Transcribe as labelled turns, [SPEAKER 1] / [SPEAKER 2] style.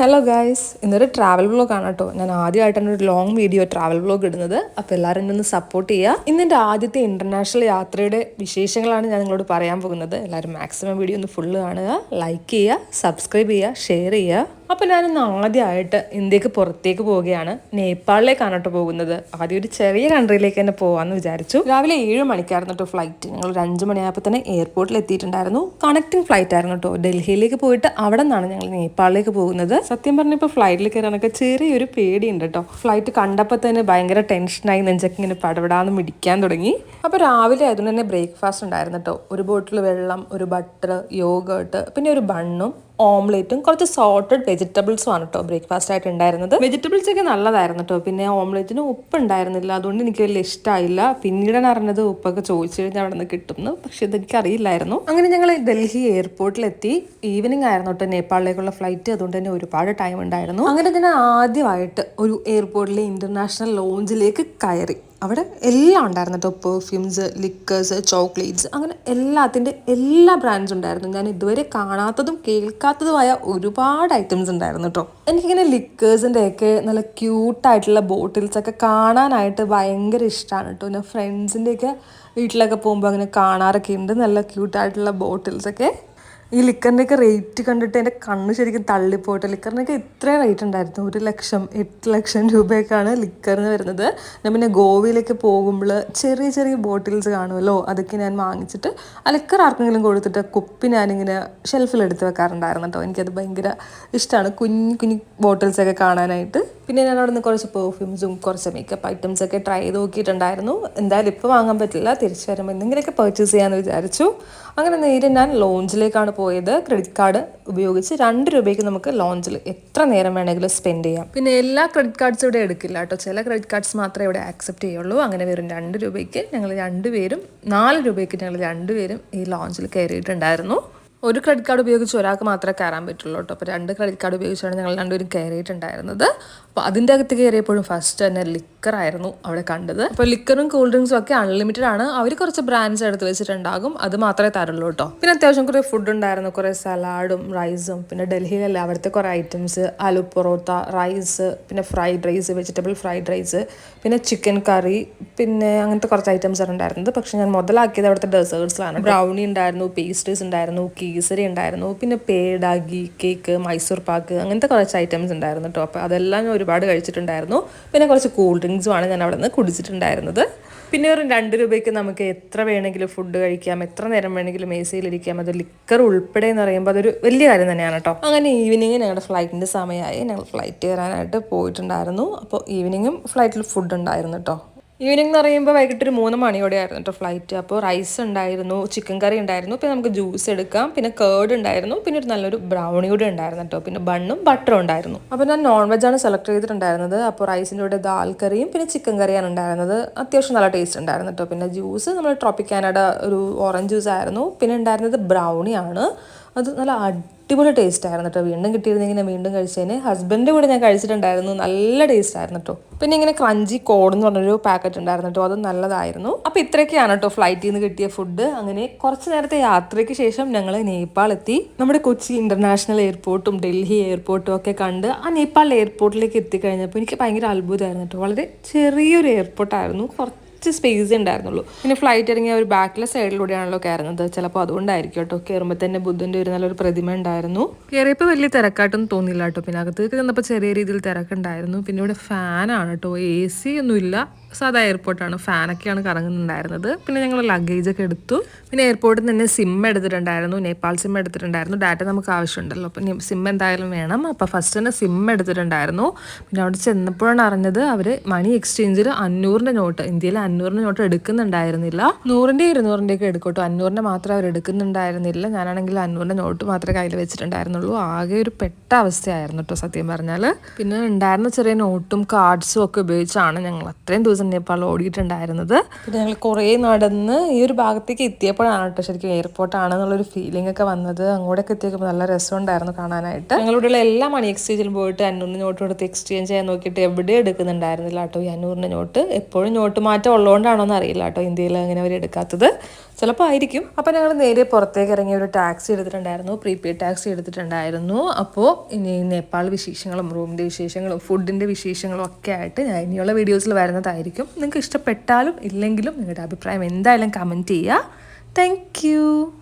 [SPEAKER 1] Hello guys ഇന്നൊരു travel blog ആണ് കേട്ടോ. ഞാൻ ആദ്യമായിട്ടാണ് ഒരു ലോങ് വീഡിയോ ട്രാവൽ ബ്ലോഗ് ഇടുന്നത്. അപ്പോൾ എല്ലാവരും എന്നെ ഒന്ന് സപ്പോർട്ട് ചെയ്യുക. ഇന്നെന്റെ ആദ്യത്തെ ഇന്റർനാഷണൽ യാത്രയുടെ വിശേഷങ്ങളാണ് ഞാൻ നിങ്ങളോട് പറയാൻ പോകുന്നത്. എല്ലാവരും മാക്സിമം വീഡിയോ ഒന്ന് ഫുള്ള് കാണുക ലൈക്ക് ചെയ്യുക സബ്സ്ക്രൈബ് ചെയ്യുക ഷെയർ ചെയ്യുക. അപ്പോൾ ഞാനിന്ന് ആദ്യമായിട്ട് ഇന്ത്യയ്ക്ക് പുറത്തേക്ക് പോവുകയാണ്. നേപ്പാളിലേക്കാണ് കേട്ടോ പോകുന്നത്. ആദ്യം ഒരു ചെറിയ കൺട്രിയിലേക്ക് തന്നെ പോകാമെന്ന് വിചാരിച്ചു. രാവിലെ ഏഴ് മണിക്കായിരുന്നു കേട്ടോ ഫ്ലൈറ്റ് ഞങ്ങൾ ഒരു അഞ്ച് മണിയായപ്പോൾ തന്നെ എയർപോർട്ടിൽ എത്തിയിട്ടുണ്ടായിരുന്നു. കണക്റ്റിംഗ് ഫ്ലൈറ്റ് ആയിരുന്നു കേട്ടോ ഡൽഹിയിലേക്ക് പോയിട്ട് അവിടെ നിന്നാണ് ഞങ്ങൾ നേപ്പാളിലേക്ക് പോകുന്നത്. സത്യം പറഞ്ഞപ്പോൾ ഫ്ലൈറ്റിൽ കയറാനൊക്കെ ചെറിയൊരു പേടിയുണ്ട് കേട്ടോ ഫ്ലൈറ്റ് കണ്ടപ്പോൾ തന്നെ ഭയങ്കര ടെൻഷനായി നെഞ്ചൊക്കെ ഇങ്ങനെ പടവിടാന്ന് മിടിക്കാൻ തുടങ്ങി. അപ്പോൾ രാവിലെ ആയതുകൊണ്ട് തന്നെ ബ്രേക്ക്ഫാസ്റ്റ് ഉണ്ടായിരുന്നു കേട്ടോ ഒരു ബോട്ടിൽ വെള്ളം ഒരു ബട്ടർ യോഗ പിന്നെ ഒരു ബണ്ണും ഓംലേറ്റും കുറച്ച് സോൾട്ടഡ് വെജിറ്റബിൾസും ആണ് കേട്ടോ ബ്രേക്ക്ഫാസ്റ്റ് ആയിട്ട് ഉണ്ടായിരുന്നത്. വെജിറ്റബിൾസ് ഒക്കെ നല്ലതായിരുന്നു കേട്ടോ പിന്നെ ഓംലേറ്റിന് ഉപ്പ് ഉണ്ടായിരുന്നില്ല. അതുകൊണ്ട് എനിക്ക് വലിയ ഇഷ്ടമായില്ല പിന്നീടാണ് അറിഞ്ഞത് ഉപ്പൊക്കെ ചോദിച്ചു കഴിഞ്ഞാൽ അവിടെ നിന്ന് കിട്ടും പക്ഷെ ഇതെനിക്ക് അറിയില്ലായിരുന്നു. അങ്ങനെ ഞങ്ങൾ ഡൽഹി എയർപോർട്ടിലെത്തി. ഈവനിങ് ആയിരുന്നു കേട്ടോ നേപ്പാളിലേക്കുള്ള ഫ്ലൈറ്റ് അതുകൊണ്ട് തന്നെ ഒരുപാട് ടൈം ഉണ്ടായിരുന്നു. അങ്ങനെ തന്നെ ആദ്യമായിട്ട് ഒരു എയർപോർട്ടിലെ ഇന്റർനാഷണൽ ലോഞ്ചിലേക്ക് കയറി. അവിടെ എല്ലാം ഉണ്ടായിരുന്നു. കേട്ടോ പെർഫ്യൂംസ് ലിക്കേഴ്സ് ചോക്ലേറ്റ്സ് അങ്ങനെ എല്ലാത്തിന്റെ എല്ലാ ബ്രാൻഡ്സും ഉണ്ടായിരുന്നു. ഞാൻ ഇതുവരെ കാണാത്തതും കേൾക്കാത്തതുമായ ഒരുപാട് ഐറ്റംസ് ഉണ്ടായിരുന്നു കേട്ടോ എനിക്കിങ്ങനെ ലിക്കേഴ്സിന്റെ ഒക്കെ നല്ല ക്യൂട്ടായിട്ടുള്ള ബോട്ടിൽസ് ഒക്കെ കാണാനായിട്ട് ഭയങ്കര ഇഷ്ടമാണ് കേട്ടോ ഞാൻ ഫ്രണ്ട്സിന്റെയൊക്കെ വീട്ടിലൊക്കെ പോകുമ്പോൾ അങ്ങനെ കാണാറൊക്കെ ഉണ്ട്. നല്ല ക്യൂട്ടായിട്ടുള്ള ബോട്ടിൽസൊക്കെ ഈ ലിക്കറിന്റെയൊക്കെ റേറ്റ് കണ്ടിട്ട് എന്റെ കണ്ണ് ശരിക്കും തള്ളിപ്പോട്ടെ ലിക്കറിനൊക്കെ ഇത്രയും റേറ്റ് ഉണ്ടായിരുന്നു. ഒരു ലക്ഷം എട്ട് ലക്ഷം രൂപയൊക്കെയാണ് ലിക്കറിന് വരുന്നത്. ഞാൻ പിന്നെ ഗോവയിലേക്ക് പോകുമ്പോൾ ചെറിയ ചെറിയ ബോട്ടിൽസ് കാണുമല്ലോ അതൊക്കെ ഞാൻ വാങ്ങിച്ചിട്ട് ആ ലിക്കർ ആർക്കെങ്കിലും കൊടുത്തിട്ട് കുപ്പി ഞാനിങ്ങനെ ഷെൽഫിൽ എടുത്ത് വെക്കാറുണ്ടായിരുന്നു കേട്ടോ. എനിക്കത് ഭയങ്കര ഇഷ്ടമാണ് കുഞ്ഞു കുഞ്ഞു ബോട്ടിൽസൊക്കെ കാണാനായിട്ട്. പിന്നെ ഞാൻ അവിടെ നിന്ന് കുറച്ച് പെർഫ്യൂംസും കുറച്ച് മേക്കപ്പ് ഐറ്റംസ് ഒക്കെ ട്രൈ ചെയ്ത് നോക്കിയിട്ടുണ്ടായിരുന്നു. എന്തായാലും ഇപ്പോൾ വാങ്ങാൻ പറ്റില്ല. തിരിച്ചു വരുമ്പോൾ എന്തെങ്കിലുമൊക്കെ പർച്ചേസ് ചെയ്യാമെന്ന് വിചാരിച്ചു. അങ്ങനെ നേരെ ഞാൻ ലോഞ്ചിലേക്കാണ് പോയത്. ക്രെഡിറ്റ് കാർഡ് ഉപയോഗിച്ച് രണ്ട് രൂപയ്ക്ക് നമുക്ക് ലോഞ്ചിൽ എത്ര നേരം വേണമെങ്കിലും സ്പെൻഡ് ചെയ്യാം. പിന്നെ എല്ലാ ക്രെഡിറ്റ് കാർഡ്സും ഇവിടെ എടുക്കില്ല കേട്ടോ. ചില ക്രെഡിറ്റ് കാർഡ്സ് മാത്രമേ ഇവിടെ ആക്സെപ്റ്റ് ചെയ്യുള്ളൂ. അങ്ങനെ വെറും രണ്ട് രൂപയ്ക്ക് ഞങ്ങൾ രണ്ടുപേരും നാല് രൂപയ്ക്ക് ഞങ്ങൾ രണ്ടുപേരും ഈ ലോഞ്ചിൽ കയറിയിട്ടുണ്ടായിരുന്നു. ഒരു ക്രെഡിറ്റ് കാർഡ് ഉപയോഗിച്ച് ഒരാൾക്ക് മാത്രമേ കയറാൻ പറ്റുള്ളൂ കേട്ടോ. അപ്പോൾ രണ്ട് ക്രെഡിറ്റ് കാർഡ് ഉപയോഗിച്ചാണ് ഞങ്ങൾ രണ്ടുപേരും കയറിയിട്ടുണ്ടായിരുന്നത്. അപ്പോൾ അതിന്റെ അകത്ത് കയറിയപ്പോഴും ഫസ്റ്റ് തന്നെ ലിക്കർ ആയിരുന്നു അവിടെ കണ്ടത്. അപ്പോൾ ലിക്കറും കൂൾ ഡ്രിങ്ക്സും ഒക്കെ അൺലിമിറ്റഡ് ആണ്. അവർ കുറച്ച് ബ്രാൻഡ്സ് എടുത്ത് വെച്ചിട്ടുണ്ടാകും. അത് മാത്രമേ തരുള്ളൂ കേട്ടോ. പിന്നെ അത്യാവശ്യം കുറേ ഫുഡ് ഉണ്ടായിരുന്നു. കുറേ സലാഡും റൈസും പിന്നെ ഡൽഹിയിലല്ല അവിടുത്തെ കുറേ ഐറ്റംസ് ആലു പൊറോട്ട റൈസ് പിന്നെ fried rice vegetable fried rice പിന്നെ ചിക്കൻ കറി പിന്നെ അങ്ങനത്തെ കുറച്ച് ഐറ്റംസ് ആണ് ഉണ്ടായിരുന്നത്. പക്ഷേ ഞാൻ മുതലാക്കിയത് അവിടുത്തെ ഡെസേർട്സിലാണ് ബ്രൗണി ഉണ്ടായിരുന്നു പേസ്ട്രീസ് ഉണ്ടായിരുന്നു കേസരി ഉണ്ടായിരുന്നു. പിന്നെ പേട ഗീ കേക്ക് മൈസൂർ പാക്ക് അങ്ങനത്തെ കുറച്ച് ഐറ്റംസ് ഉണ്ടായിരുന്നു കേട്ടോ അപ്പോൾ അതെല്ലാം ഞാൻ ഒരുപാട് കഴിച്ചിട്ടുണ്ടായിരുന്നു. പിന്നെ കുറച്ച് കൂൾ ഡ്രിങ്ക്സുമാണ് ഞാൻ അവിടെ നിന്ന് കുടിച്ചിട്ടുണ്ടായിരുന്നത്. പിന്നെ ഒരു രണ്ട് രൂപയ്ക്ക് നമുക്ക് എത്ര വേണമെങ്കിലും ഫുഡ് കഴിക്കാം എത്ര നേരം വേണമെങ്കിലും എ സിയിലിരിക്കാം അത് ലിക്കർ ഉൾപ്പെടെ എന്ന് പറയുമ്പോൾ അതൊരു വലിയ കാര്യം തന്നെയാണ് കേട്ടോ അങ്ങനെ ഈവനിങ് ഞങ്ങളുടെ ഫ്ലൈറ്റിന്റെ സമയമായി ഞങ്ങൾ ഫ്ലൈറ്റ് കയറാനായിട്ട് പോയിട്ടുണ്ടായിരുന്നു. അപ്പോൾ ഈവനിങ്ങും ഫ്ലൈറ്റിൽ ഫുഡ് ഉണ്ടായിരുന്നു കേട്ടോ ഈവനിങ് എന്ന് പറയുമ്പോൾ വൈകിട്ട് ഒരു മൂന്ന് മണിയോടെ ആയിരുന്നു കേട്ടോ ഫ്ലൈറ്റ് അപ്പോൾ റൈസ് ഉണ്ടായിരുന്നു ചിക്കൻ കറി ഉണ്ടായിരുന്നു പിന്നെ നമുക്ക് ജ്യൂസ് എടുക്കാം പിന്നെ കേർഡ് ഉണ്ടായിരുന്നു പിന്നെ ഒരു നല്ലൊരു ബ്രൗണി കൂടെ ഉണ്ടായിരുന്നു കേട്ടോ പിന്നെ ബണ്ണും ബട്ടറും ഉണ്ടായിരുന്നു. അപ്പോൾ ഞാൻ നോൺ വെജ് ആണ് സെലക്ട് ചെയ്തിട്ടുണ്ടായിരുന്നത്. അപ്പോൾ റൈസിന്റെ കൂടെ ദാൽ കറിയും പിന്നെ ചിക്കൻ കറിയാണ് ഉണ്ടായിരുന്നത്. അത്യാവശ്യം നല്ല ടേസ്റ്റ് ഉണ്ടായിരുന്നു കേട്ടോ പിന്നെ ജ്യൂസ് നമ്മൾ ട്രോപ്പിക്കാനയുടെ ഒരു ഓറഞ്ച് ജ്യൂസ് ആയിരുന്നു. പിന്നെ ഉണ്ടായിരുന്നത് ബ്രൗണി ആണ്. അത് നല്ല അടിപൊളി ടേസ്റ്റ് ആയിരുന്നു കേട്ടോ വീണ്ടും കിട്ടിയിരുന്നെങ്കിൽ ഞാൻ വീണ്ടും കഴിച്ചതിന്. ഹസ്ബൻഡിന്റെ കൂടെ ഞാൻ കഴിച്ചിട്ടുണ്ടായിരുന്നു. നല്ല ടേസ്റ്റ് ആയിരുന്നു കേട്ടോ പിന്നെ ഇങ്ങനെ ക്രഞ്ചി കോഡ് എന്ന് പറഞ്ഞൊരു പാക്കറ്റ് ഉണ്ടായിരുന്നു കേട്ടോ അത് നല്ലതായിരുന്നു. അപ്പോൾ ഇത്രയൊക്കെയാണ് കേട്ടോ ഫ്ലൈറ്റിൽ നിന്ന് കിട്ടിയ ഫുഡ് അങ്ങനെ കുറച്ച് നേരത്തെ യാത്രയ്ക്ക് ശേഷം ഞങ്ങൾ നേപ്പാൾ എത്തി. നമ്മുടെ കൊച്ചി ഇന്റർനാഷണൽ എയർപോർട്ടും ഡൽഹി എയർപോർട്ടും ഒക്കെ കണ്ട് ആ നേപ്പാൾ എയർപോർട്ടിലേക്ക് എത്തിക്കഴിഞ്ഞപ്പോൾ എനിക്ക് ഭയങ്കര അത്ഭുതമായിരുന്നു കേട്ടോ വളരെ ചെറിയൊരു എയർപോർട്ടായിരുന്നു കുറച്ച് കുറച്ച് സ്പേസ് ഉണ്ടായിരുന്നുള്ളൂ പിന്നെ ഫ്ലൈറ്റ് ഇറങ്ങിയ ഒരു ബാക്കിലെ സൈഡിലൂടെയാണല്ലോ കയറുന്നത്. ചിലപ്പോൾ അതുകൊണ്ടായിരിക്കും കേട്ടോ. കയറുമ്പോൾ തന്നെ ബുദ്ധന്റെ ഒരു നല്ലൊരു പ്രതിമ ഉണ്ടായിരുന്നു കയറിയപ്പോൾ വലിയ തിരക്കായിട്ടൊന്നും തോന്നിയില്ല കേട്ടോ. പിന്നെ അകത്തേക്ക് ചെന്നപ്പോൾ ചെറിയ രീതിയിൽ തിരക്കുണ്ടായിരുന്നു. പിന്നെ ഇവിടെ ഫാനാണ് കേട്ടോ. എ സി ഒന്നുമില്ല സാധാ എയർപോർട്ടാണ് ഫാനൊക്കെയാണ് കറങ്ങുന്നുണ്ടായിരുന്നത്. പിന്നെ ഞങ്ങൾ ലഗേജ് ഒക്കെ എടുത്തു. പിന്നെ എയർപോർട്ടിൽ നിന്ന് തന്നെ സിം എടുത്തിട്ടുണ്ടായിരുന്നു. നേപ്പാൾ സിം എടുത്തിട്ടുണ്ടായിരുന്നു. ഡാറ്റ നമുക്ക് ആവശ്യമുണ്ടല്ലോ. അപ്പം സിം എന്തായാലും വേണം. അപ്പോൾ ഫസ്റ്റ് തന്നെ സിം എടുത്തിട്ടുണ്ടായിരുന്നു. പിന്നെ അവിടെ ചെന്നപ്പോഴാണ് അറിഞ്ഞത് അവർ മണി എക്സ്ചേഞ്ചിൽ അഞ്ഞൂറിന്റെ നോട്ട് ഇന്ത്യയിൽ അഞ്ഞൂറിന്റെ നോട്ട് എടുക്കുന്നുണ്ടായിരുന്നില്ല. നൂറിന്റെ ഇരുന്നൂറിന്റെ ഒക്കെ എടുക്കട്ടോ. അഞ്ഞൂറിന്റെ മാത്രം അവർ എടുക്കുന്നുണ്ടായിരുന്നില്ല. ഞാനാണെങ്കിൽ അഞ്ഞൂറിന്റെ നോട്ട് മാത്രമേ കയ്യിൽ വെച്ചിട്ടുണ്ടായിരുന്നുള്ളൂ. ആകെ ഒരു പെട്ട അവസ്ഥയായിരുന്നു കേട്ടോ സത്യം പറഞ്ഞാൽ പിന്നെ ഉണ്ടായിരുന്ന ചെറിയ നോട്ടും കാർഡ്സും ഒക്കെ ഉപയോഗിച്ചാണ് ഞങ്ങൾ അത്രയും ദിവസം നേപ്പാളിൽ ഓടിയിട്ടുണ്ടായിരുന്നത്. പിന്നെ ഞങ്ങൾ കുറേ നടന്ന് ഈ ഒരു ഭാഗത്തേക്ക് എത്തിയപ്പോഴാണ് കേട്ടോ ശരിക്കും എയർപോർട്ടാണെന്നുള്ളൊരു ഫീലിംഗ് ഒക്കെ വന്നത്. അങ്ങോട്ടൊക്കെ എത്തിയപ്പോൾ നല്ല രസം ഉണ്ടായിരുന്നു കാണാനായിട്ട്. ഞങ്ങളിവിടെയുള്ള എല്ലാ മണി എക്സ്ചേഞ്ചിലും പോയിട്ട് അഞ്ഞൂറിന് നോട്ട് കൊടുത്ത് എക്സ്ചേഞ്ച് ചെയ്യാൻ നോക്കിയിട്ട് എവിടെ എടുക്കുന്നുണ്ടായിരുന്നില്ല കേട്ടോ ഈ അഞ്ഞൂറിന്റെ നോട്ട്. എപ്പോഴും നോട്ട് മാറ്റം ഉള്ളതുകൊണ്ടാണോ എന്ന് അറിയില്ല കേട്ടോ ഇന്ത്യയിൽ അങ്ങനെ അവർ എടുക്കാത്തത്. ചിലപ്പോൾ ആയിരിക്കും. അപ്പോൾ ഞങ്ങൾ നേരെ പുറത്തേക്ക് ഇറങ്ങി ഒരു ടാക്സി എടുത്തിട്ടുണ്ടായിരുന്നു. പ്രീപെയ്ഡ് ടാക്സി എടുത്തിട്ടുണ്ടായിരുന്നു. അപ്പോൾ ഇനി നേപ്പാൾ വിശേഷങ്ങളും റൂമിന്റെ വിശേഷങ്ങളും ഫുഡിന്റെ വിശേഷങ്ങളും ഒക്കെ ആയിട്ട് ഞാൻ ഇനിയുള്ള വീഡിയോസിൽ വരുന്നതായിരിക്കും. നിങ്ങൾക്ക് ഇഷ്ടപ്പെട്ടാലും ഇല്ലെങ്കിലും നിങ്ങളുടെ അഭിപ്രായം എന്തായാലും കമന്റ് ചെയ്യുക. താങ്ക്